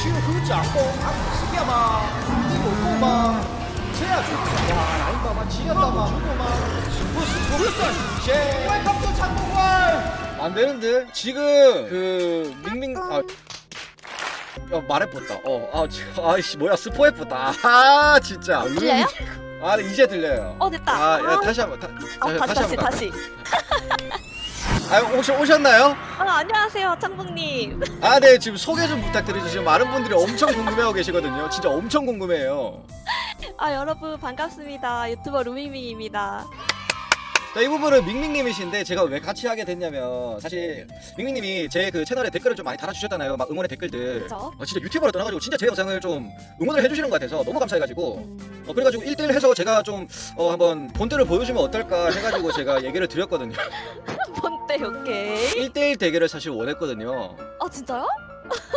秋和假风啊不是呀嘛你有够吗这样子哇来吧嘛지렸다 마 죽어 마不是不是제 웰컴 투 창동월 안 되는데 지금 그 밍밍 아 야, 말해봤다. 어, 아, 지- 아이씨, 뭐야, 스포해봤다. 아, 진짜. 들려요? 아, 네, 이제 들려요. 어 됐다. 아, 야, 다시 한 번, 다, 어, 다시 다시 한 번. 다시. 아, 오셔, 오셨나요? 아 안녕하세요 창봉님. 아, 네, 지금 소개 좀 부탁드리죠. 지금 많은 분들이 엄청 궁금해하고 계시거든요. 진짜 엄청 궁금해요. 아 여러분 반갑습니다. 유튜버 루밍밍입니다. 자, 이 부분은 밍밍님이신데 제가 왜 같이 하게 됐냐면 사실 밍밍님이 제 그 채널에 댓글을 좀 많이 달아주셨잖아요. 막 응원의 댓글들. 그쵸? 어, 진짜 유튜버로 떠나가지고 진짜 제 영상을 좀 응원을 해주시는 것 같아서 너무 감사해가지고 음, 어, 그래가지고 1대1 해서 제가 좀 어, 한번 본때를 보여주면 어떨까 해가지고 제가 얘기를 드렸거든요. 본때 오케이. 1대1 대결을 사실 원했거든요. 아 진짜요?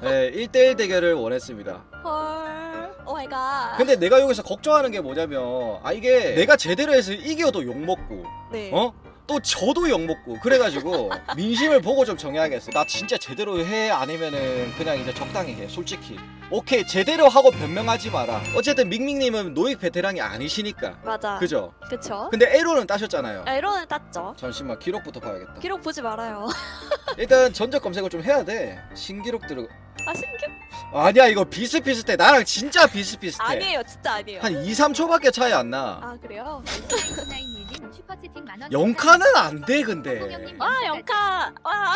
네, 1대1 대결을 원했습니다. 헐. 오 마이 갓. 근데 내가 여기서 걱정하는 게 뭐냐면 아 이게 내가 제대로 해서 이겨도 욕먹고 네. 어? 또 저도 욕먹고 그래가지고 민심을 보고 좀 정해야겠어 나 진짜 제대로 해 아니면은 그냥 이제 적당히 해 솔직히 오케이 제대로 하고 변명하지 마라 어쨌든 밍밍님은 노익 베테랑이 아니시니까 맞아. 그죠? 그쵸? 근데 에로는 따셨잖아요 에로는 땄죠. 잠시만 기록부터 봐야겠다 기록 보지 말아요. 일단 전적 검색을 좀 해야 돼 신기록 들어 아 신규? 아니야 이거 비슷비슷해 나랑 진짜 비슷비슷해 아니에요 진짜 아니에요. 한 2, 3초밖에 차이 안나 아 그래요? 영카는 안 돼 근데 와 영카. 와.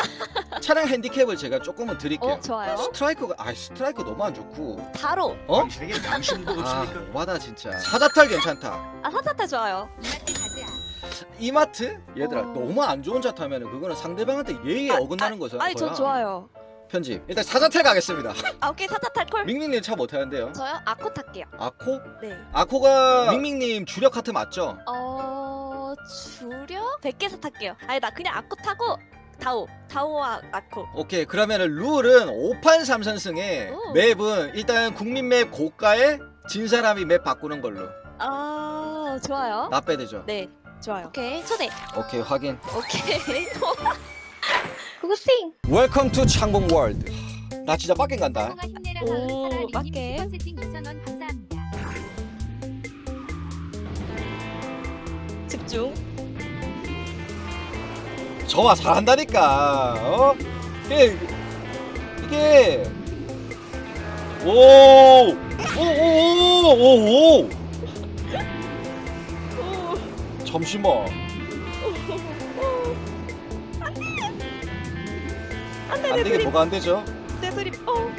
차량 핸디캡을 제가 조금은 드릴게요 어 좋아요. 스트라이크가 아 스트라이크 너무 안 좋고 바로. 어? 당신에게 양심도 아 없습니까? 오바다 진짜 사자탈 괜찮다 아 사타타 좋아요. 이마트 얘들아 어. 너무 안 좋은 차 타면 은 그거는 상대방한테 예의에 아, 어긋나는 거죠 아니 전 거야. 좋아요. 편집 일단 사자탈 가겠습니다 아 오케이 사타탈 콜. 밍밍님 차뭐 타는데요 저요 아코 탈게요. 아코 네. 아코가 밍밍님 주력 카트 맞죠 어 주력 100개 사탈게요. 아니 나 그냥 아코 타고 다오 다오와 아코. 오케이 그러면은 룰은 5판 3선승에 오. 맵은 일단 국민 맵 고가에 진 사람이 맵 바꾸는 걸로 아 좋아요. 나빼드죠 네 좋아요. 오케이 초대. 오케이 확인 오케이. 고고싱. 웰컴 투 창봉 월드 나 진짜 빡갱 간다 오, 맞게. 집중. 저와 잘한다니까 어? 이게 이게 오 오오오오 오. 잠시만 안돼 안 내 되게 뭐가 안 되죠? 내 드립. 어.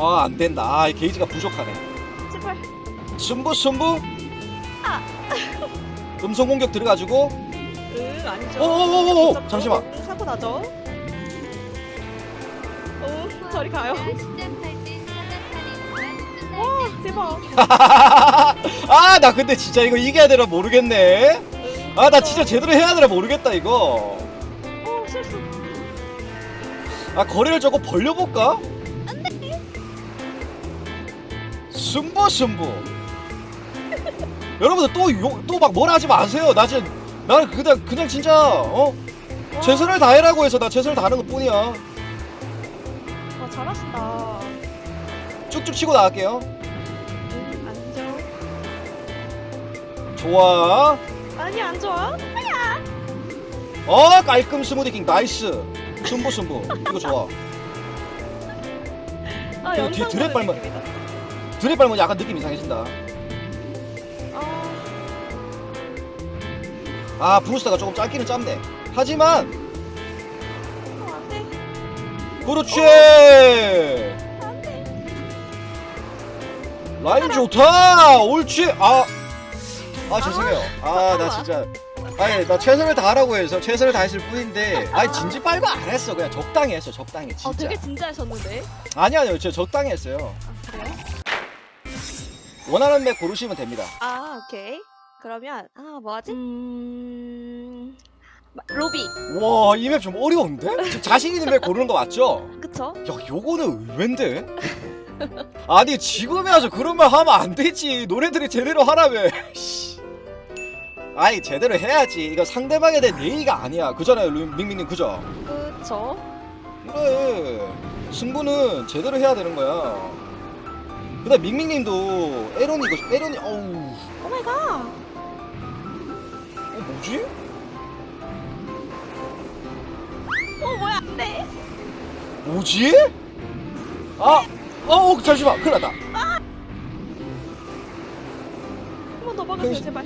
아 안 된다 아 게이지가 부족하네 제발. 승부 승부 아. 음성 공격 들어가지고 응 아니죠. 오오오오 좀 잠시만 응, 사고 나죠. 어 저리 가요. 와 대박. 아 나 근데 진짜 이거 이겨야 되나 모르겠네 응, 아 나. 진짜 제대로 해야 되나 모르겠다 이거 어 실수. 아 거리를 조금 벌려볼까? 승부 승부 여러분들 또또 막 뭐라 하지 마세요 나 지금 나는 그냥 그냥 진짜 어 와, 최선을 다해라고 해서 나 최선을 다하는 것 뿐이야 와 잘하신다. 쭉쭉 치고 나갈게요 응, 안 좋아. 좋아 아니 안 좋아. 어 깔끔 스무디킹 나이스 승부 승부 이거 좋아 아 뒤에 영상 드랩 보는 밟아. 느낌이다. 드립 밟으면 약간 느낌 이상해진다 아 부스터가 조금 짧기는 짧네 하지만. 그렇지. 라인 좋다 옳지 아, 아 죄송해요 아 나 진짜 아니 나 최선을 다하라고 해서 최선을 다했을 뿐인데 아니 진지 빨고 안 했어 그냥 적당히 했어 적당히 어 진짜 되게 진지하셨는데. 아니 아니요 저 적당히 했어요 아 그래요? 원하는 맵 고르시면 됩니다 아 오케이. 그러면 아 뭐하지? 음 마- 로비. 와 이 맵 좀 어려운데? 지금 자신 있는 맵 고르는 거 맞죠? 그쵸? 야 요거는 의외인데? 아니 와서 그런 말 하면 안 되지 노래들이 제대로 하라며 씨. 아니 제대로 해야지 이거 상대방에 대한 예의가 아니야 그잖아요 루- 밍밍님 그죠? 그쵸? 그래 승부는 제대로 해야 되는 거야 그다음 밍밍님도 에런이 이거 에런이 어우 오 마이 갓. 어 뭐지? 어 뭐야 안돼. 뭐지? 아! 어, 어 잠시만 큰일 났다 한 번 더 박으세요 근심- 제발.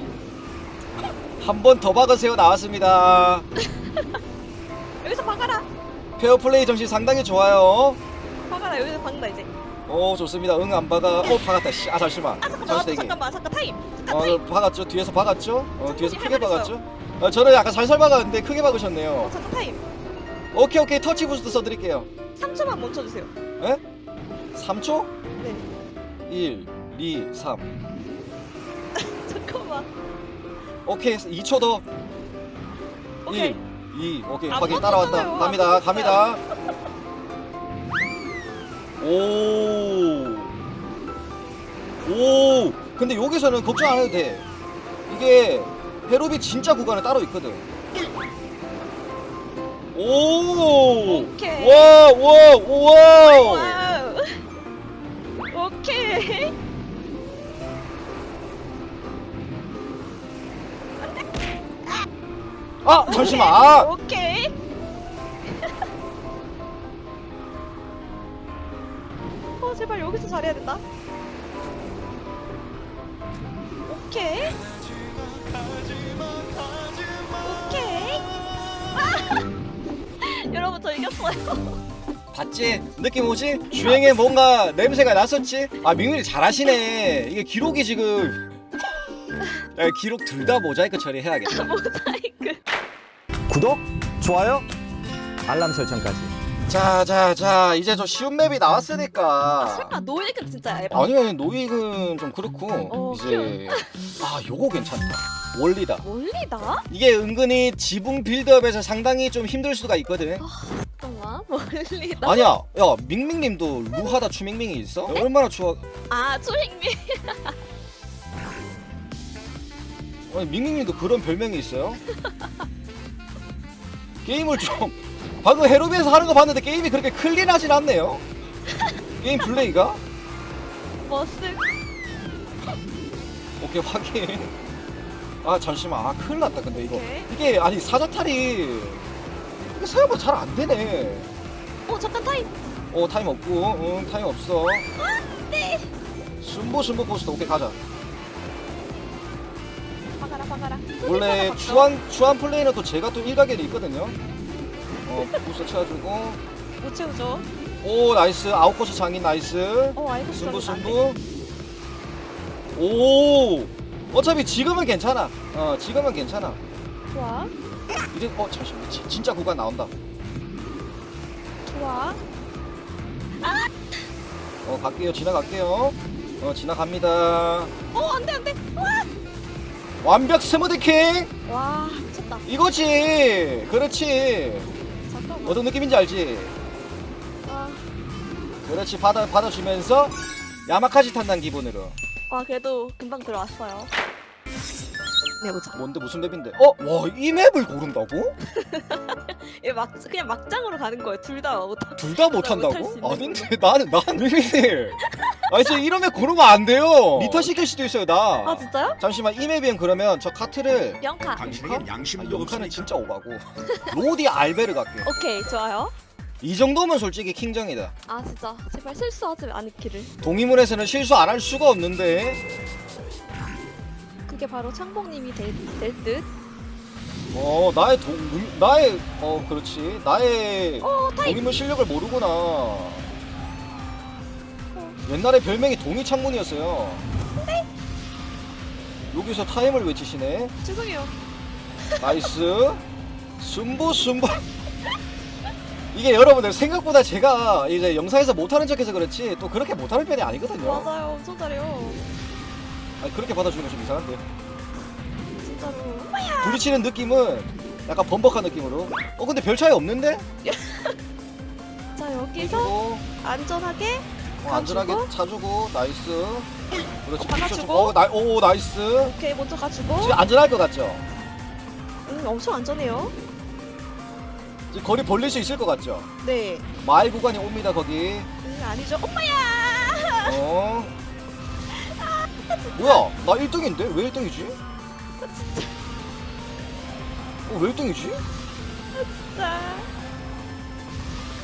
한 번 더 박으세요 나왔습니다 여기서 박아라. 페어플레이 정신 상당히 좋아요 박아라 여기서 박는다 이제. 어 좋습니다 응 안 박아 어 박았다 씨. 아 잠시만 아 잠깐만 잠시 아, 대기 잠깐만 잠깐 타임. 잠깐 어 타임. 박았죠 뒤에서 박았죠 어 뒤에서 할 크게 말 박았죠 어, 저는 약간 살살 박았는데 크게 박으셨네요 어 잠깐 타임. 오케이 오케이 터치 부스트 써드릴게요 3초만 멈춰주세요. 에? 3초? 네. 1 2 3 잠깐만. 오케이 2초 더 오케이. 1 2 오케이 안 확인 따라왔다 멈췄잖아요. 갑니다 안 갑니다 오. 오. 근데 여기서는 걱정 안 해도 돼. 이게 헤로비 진짜 구간에 따로 있거든. 오. 오케이. 와, 와, 와. 와우. 오케이. 아, 잠시만. 아. 오케이. 어 제발 여기서 잘해야 된다. 오케이. 오케이. 이겼어요. 봤지? 느낌 오지? 주행에 뭔가 냄새가 났었지? 아, 민민이 잘하시네. 이게 기록이 지금 야, 기록 둘 다 모자이크 처리해야겠다. 모자이크. 구독, 좋아요, 알람 설정까지. 자, 자, 자, 이제 저 쉬운 맵이 나왔으니까. 설마 노예는 진짜 얇아. 아니, 노익은 좀 그렇고 어, 이제 아, 요거 괜찮다. 원리다. 멀리다? 이게 은근히 지붕 빌드업에서 상당히 좀 힘들 수가 있거든. 잠깐만 멀리다. 아니야, 야, 밍밍님도 루하다 추밍밍이 있어? 얼마나 추워? 아 초행미. 아니, 밍밍님도 그런 별명이 있어요? 게임을 좀 방금 헤로비에서 하는 거 봤는데 게임이 그렇게 클린하진 않네요. 게임 플레이가? 머스. 오케이 확인. 아 잠시만, 아 큰일 났다. 근데 이거 오케이. 이게 아니 사자탈이 이게 생각보다 잘 안 되네. 어 잠깐 타임. 어 타임 없고, 응 타임 없어. 네. 순보 순보 포스트 오케이 가자. 박아라 박아라. 원래 추한 추한 플레이는 또 제가 또 일가견이 있거든요. 어 부스 쳐주고, 못 채우죠. 오 나이스 아웃코스 장인 나이스. 어 알고 돼. 승부. 오 어차피 지금은 괜찮아. 어 지금은 괜찮아. 좋아 이제 어 잠시만 지- 진짜 구간 나온다. 좋아. 어 갈게요 지나갈게요. 어 지나갑니다. 어 안돼 안돼. 완벽 스무디킹 와 미쳤다. 이거지. 그렇지. 잠깐만. 어떤 느낌인지 알지? 와, 그렇지 받아 받아주면서 야마카지 탄다는 기분으로. 와 그래도 금방 들어왔어요. 네 보자. 뭔데 무슨 맵인데? 어? 와 이 맵을 고른다고? 얘 막 그냥 막장으로 가는 거예요. 둘다 못하. 둘 다 못할 못한다고? 있는 아닌데 나는 나는 왜 아니 진짜 이런 맵 고르면 안 돼요 리터 시킬 수도 있어요 나 아 진짜요? 잠시만 이 맵이면 그러면 저 카트를 명카. 당신에겐 양심도 영카는 없으니까 진짜 오바고 로디 알베르 갈게요 오케이 좋아요. 이 정도면 솔직히 킹정이다 아 진짜 제발 실수하지 않기를. 동의문에서는 실수 안 할 수가 없는데 그게 바로 창봉님이 될, 될 듯. 어 나의 동 음, 나의 어 그렇지 나의 어 타임. 동의문 실력을 모르구나 옛날에 별명이 동의 창문이었어요 여기서 타임을 외치시네 죄송해요. 나이스 순부 순부 이게 여러분들 생각보다 제가 이제 영상에서 못하는 척해서 그렇지 또 그렇게 못하는 편이 아니거든요 맞아요. 엄청 잘해요. 아니 그렇게 받아주는 거좀 이상한데 진짜로. 부딪히는 느낌은 약간 번복한 느낌으로 어 근데 별 차이 없는데? 자 여기서 안전하게 어, 안전하게. 차주고 나이스 그렇지 어. 부딪혀주고. 어, 나, 오 나이스 오케이 먼저 가주고. 지금 안전할 것 같죠? 응 엄청 안전해요. 이제 거리 벌릴 수 있을 것 같죠? 네. 마을 구간이 옵니다 거기. 응, 아니죠. 엄마야. 어. 뭐야? 나 1등인데 왜 1등이지? 어, 왜 1등이지? 자.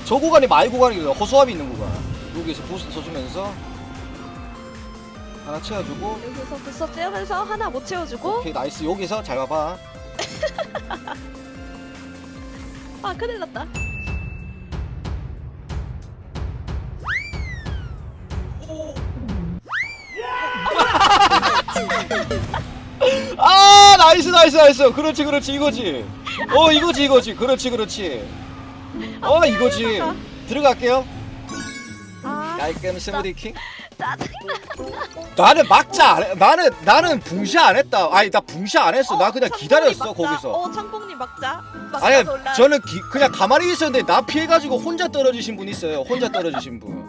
저 구간이 마을 구간이거든. 허수아비 있는 구간. 여기서 보스 써주면서 하나 채워주고. 여기서 부서 째면서 하나 못 채워주고. 오케이 나이스. 여기서 잘 봐봐. 아 큰일 났다. 아 나이스 나이스 나이스. 그렇지 그렇지 이거지. 어 이거지 이거지. 그렇지 그렇지. 어 이거지. 들어갈게요. 아 깔끔 스무디 킹. 짜증나. 나는 막자 안 해. 나는 나는 붕시 안 했다. 아니 나 붕시 안 했어. 나 그냥 창봉님 기다렸어. 거기서. 어 창봉님 막자. 막자 아니. 저는 기- 그냥 가만히 있었는데 나 피해가지고 혼자 떨어지신 분 있어요. 혼자 떨어지신 분.